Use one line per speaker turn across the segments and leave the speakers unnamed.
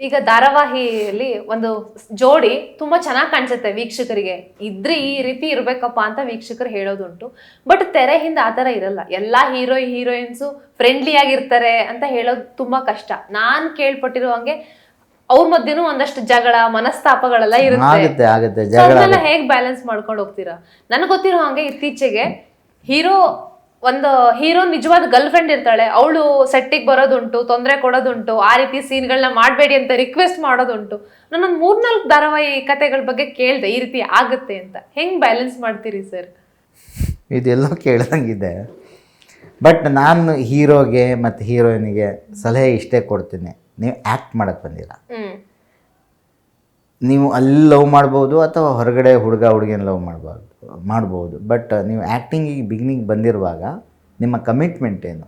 ಈಗ ಧಾರಾವಾಹಿಯಲ್ಲಿ ಒಂದು ಜೋಡಿ ತುಂಬಾ ಚೆನ್ನಾಗಿ ಕಾಣಿಸುತ್ತೆ ವೀಕ್ಷಕರಿಗೆ. ಇದ್ರೆ ಈ ರೀತಿ ಇರ್ಬೇಕಪ್ಪ ಅಂತ ವೀಕ್ಷಕರು ಹೇಳೋದುಂಟು. ಬಟ್ ತೆರೆ ಹಿಂದೆ ಆ ಥರ ಇರಲ್ಲ. ಎಲ್ಲಾ ಹೀರೋ ಹೀರೋಯಿನ್ಸು ಫ್ರೆಂಡ್ಲಿ ಆಗಿರ್ತಾರೆ ಅಂತ ಹೇಳೋದು ತುಂಬಾ ಕಷ್ಟ. ನಾನ್ ಕೇಳ್ಪಟ್ಟಿರೋ ಹಂಗೆ ಅವ್ರ ಮಧ್ಯನೂ ಒಂದಷ್ಟು ಜಗಳ ಮನಸ್ತಾಪಗಳೆಲ್ಲ ಇರುತ್ತೆ.
ಆಗುತ್ತೆ
ಹೇಗ್ ಬ್ಯಾಲೆನ್ಸ್ ಮಾಡ್ಕೊಂಡು ಹೋಗ್ತೀರಾ? ನನಗೆ ಗೊತ್ತಿರೋ ಹಂಗೆ ಇತ್ತೀಚೆಗೆ ಹೀರೋ ಒಂದು ಹೀರೋ ನಿಜವಾದ ಗರ್ಲ್ ಫ್ರೆಂಡ್ ಇರ್ತಾಳೆ ಅವಳು ಸೆಟ್ಟಿಗೆ ಬರೋದುಂಟು ತೊಂದರೆ ಕೊಡೋದುಂಟು ಆ ರೀತಿ ಸೀನ್ಗಳನ್ನ ಮಾಡಬೇಡಿ ಅಂತ ರಿಕ್ವೆಸ್ಟ್ ಮಾಡೋದುಂಟು. ನಾನೊಂದು ಮೂರ್ನಾಲ್ಕು ಧಾರಾವಾಹಿ ಕತೆಗಳ ಬಗ್ಗೆ ಕೇಳಿದೆ ಈ ರೀತಿ ಆಗುತ್ತೆ ಅಂತ. ಹೆಂಗೆ ಬ್ಯಾಲೆನ್ಸ್ ಮಾಡ್ತೀರಿ ಸರ್
ಇದೆಲ್ಲೋ ಕೇಳ್ದಂಗಿದೆ. ಬಟ್ ನಾನು ಹೀರೋಗೆ ಮತ್ತು ಹೀರೋಯಿನಿಗೆ ಸಲಹೆ ಇಷ್ಟೇ ಕೊಡ್ತೀನಿ. ನೀವು ಆ್ಯಕ್ಟ್ ಮಾಡೋಕ್ಕೆ ಬಂದಿಲ್ಲ. ನೀವು ಅಲ್ಲಿ ಲವ್ ಮಾಡ್ಬೋದು ಅಥವಾ ಹೊರಗಡೆ ಹುಡುಗ ಹುಡುಗಿನ ಲವ್ ಮಾಡ್ಬಾರ್ದು, ಮಾಡ್ಬೋದು. ಬಟ್ ನೀವು ಆ್ಯಕ್ಟಿಂಗಿಗೆ ಬಿಗಿನಿಂಗ್ ಬಂದಿರುವಾಗ ನಿಮ್ಮ ಕಮಿಟ್ಮೆಂಟ್ ಏನು?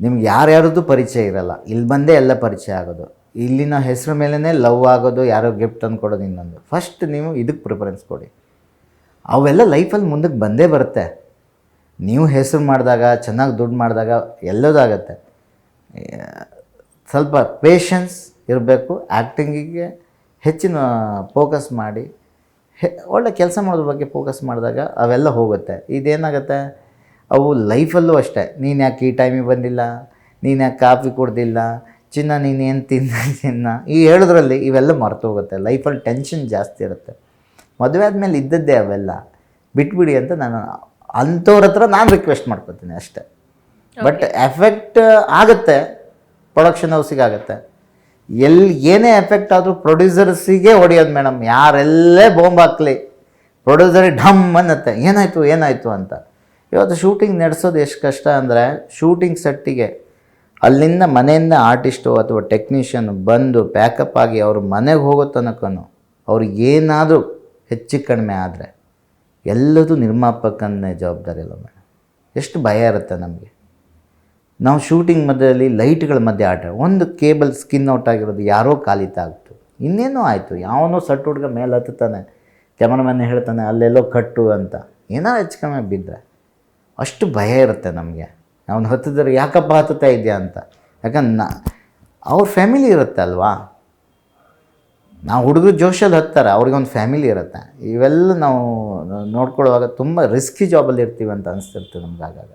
ನಿಮ್ಗೆ ಯಾರ್ಯಾರದ್ದು ಪರಿಚಯ ಇರಲ್ಲ. ಇಲ್ಲಿ ಬಂದೇ ಎಲ್ಲ ಪರಿಚಯ ಆಗೋದು. ಇಲ್ಲಿನ ಹೆಸರು ಮೇಲೇ ಲವ್ ಆಗೋದು, ಯಾರೋ ಗಿಫ್ಟ್ ತಂದು ಕೊಡೋದು ಇನ್ನೊಂದು. ಫಸ್ಟ್ ನೀವು ಇದಕ್ಕೆ ಪ್ರಿಫರೆನ್ಸ್ ಕೊಡಿ. ಅವೆಲ್ಲ ಲೈಫಲ್ಲಿ ಮುಂದಕ್ಕೆ ಬಂದೇ ಬರುತ್ತೆ. ನೀವು ಹೆಸರು ಮಾಡಿದಾಗ, ಚೆನ್ನಾಗಿ ದುಡ್ಡು ಮಾಡಿದಾಗ ಎಲ್ಲದಾಗತ್ತೆ. ಸ್ವಲ್ಪ ಪೇಷನ್ಸ್ ಇರಬೇಕು ಆ್ಯಕ್ಟಿಂಗಿಗೆ ಹೆಚ್ಚಿನ ಫೋಕಸ್ ಮಾಡಿ ಹೆ ಒಳ್ಳೆ ಕೆಲಸ ಮಾಡೋದ್ರ ಬಗ್ಗೆ ಫೋಕಸ್ ಮಾಡಿದಾಗ ಅವೆಲ್ಲ ಹೋಗುತ್ತೆ. ಇದೇನಾಗುತ್ತೆ? ಅವು ಲೈಫಲ್ಲೂ ಅಷ್ಟೇ. ನೀನು ಯಾಕೆ ಈ ಟೈಮಿಗೆ ಬಂದಿಲ್ಲ? ನೀನು ಯಾಕೆ ಕಾಫಿ ಕುಡ್ದಿಲ್ಲ? ಚಿನ್ನ ನೀನು ಏನು ತಿನ್ನ? ಚಿನ್ನ ಈ ಹೇಳೋದ್ರಲ್ಲಿ ಇವೆಲ್ಲ ಮರೆತು ಹೋಗುತ್ತೆ. ಲೈಫಲ್ಲಿ ಟೆನ್ಷನ್ ಜಾಸ್ತಿ ಇರುತ್ತೆ. ಮದುವೆ ಆದಮೇಲೆ ಇದ್ದದ್ದೇ ಅವೆಲ್ಲ. ಬಿಟ್ಬಿಡಿ ಅಂತ ನಾನು ಅಂಥವ್ರ ಹತ್ರ ನಾನು ರಿಕ್ವೆಸ್ಟ್ ಮಾಡ್ಕೊತೀನಿ ಅಷ್ಟೇ. ಬಟ್ ಎಫೆಕ್ಟ್ ಆಗುತ್ತೆ. ಪ್ರೊಡಕ್ಷನ್ ಹೌಸಿಗೆ ಆಗುತ್ತೆ. ಎಲ್ಲಿ ಏನೇ ಎಫೆಕ್ಟ್ ಆದರೂ ಪ್ರೊಡ್ಯೂಸರ್ಸಿಗೆ ಹೊಡೆಯೋದು ಮೇಡಮ್ ಯಾರೆಲ್ಲೇ ಬಾಂಬ್ ಹಾಕ್ಲಿ ಪ್ರೊಡ್ಯೂಸರ್ ಢಮ್ ಅನ್ನತ್ತೆ. ಏನಾಯಿತು ಏನಾಯಿತು ಅಂತ. ಇವತ್ತು ಶೂಟಿಂಗ್ ನಡೆಸೋದು ಎಷ್ಟು ಕಷ್ಟ ಅಂದರೆ ಶೂಟಿಂಗ್ ಸೆಟ್ಟಿಗೆ ಅಲ್ಲಿಂದ ಮನೆಯಿಂದ ಆರ್ಟಿಸ್ಟು ಅಥವಾ ಟೆಕ್ನಿಷಿಯನ್ ಬಂದು ಪ್ಯಾಕಪ್ ಆಗಿ ಅವ್ರ ಮನೆಗೆ ಹೋಗೋ ತನಕನೂ ಅವ್ರಿಗೆ ಏನಾದರೂ ಹೆಚ್ಚು ಕಡಿಮೆ ಆದರೆ ಎಲ್ಲದೂ ನಿರ್ಮಾಪಕನೇ ಜವಾಬ್ದಾರಿ ಅಲ್ಲ ಮೇಡಮ್ ಎಷ್ಟು ಭಯ ಇರುತ್ತೆ ನಮಗೆ. ನಾವು ಶೂಟಿಂಗ್ ಮಧ್ಯದಲ್ಲಿ ಲೈಟ್ಗಳ ಮಧ್ಯೆ ಆಟ, ಒಂದು ಕೇಬಲ್ ಸ್ಕಿನ್ ಔಟ್ ಆಗಿರೋದು ಯಾರೋ ಕಾಲಿತಾಗ್ತು ಇನ್ನೇನೋ ಆಯಿತು, ಯಾವನೋ ಸಟ್ ಹುಡುಗ ಮೇಲೆ ಹತ್ತುತ್ತಾನೆ ಕ್ಯಾಮರಾಮನ್ ಹೇಳ್ತಾನೆ, ಅಲ್ಲೆಲ್ಲೋ ಕಟ್ಟು ಅಂತ. ಏನೋ ಹೆಚ್ಚು ಕಮ್ಮಿ ಬಿದ್ದರೆ ಅಷ್ಟು ಭಯ ಇರುತ್ತೆ ನಮಗೆ. ಅವನು ಹತ್ತಿದ್ರೆ, ಯಾಕಪ್ಪ ಹತ್ತುತ್ತಾ ಇದೆಯಾ ಅಂತ. ಯಾಕಂದ್ರೆ ನಾ, ಅವ್ರ ಫ್ಯಾಮಿಲಿ ಇರುತ್ತೆ ಅಲ್ವಾ? ನಾವು ಹುಡುಗರು ಜೋಶಲ್ಲಿ ಹತ್ತಾರೆ ಅವ್ರಿಗೊಂದು ಫ್ಯಾಮಿಲಿ ಇರುತ್ತೆ. ಇವೆಲ್ಲ ನಾವು ನೋಡ್ಕೊಳ್ಳುವಾಗ ತುಂಬ ರಿಸ್ಕಿ ಜಾಬಲ್ಲಿ ಇರ್ತೀವಿ ಅಂತ ಅನಿಸ್ತಿರ್ತೀವಿ ನಮ್ಗೆ ಆಗಾಗ.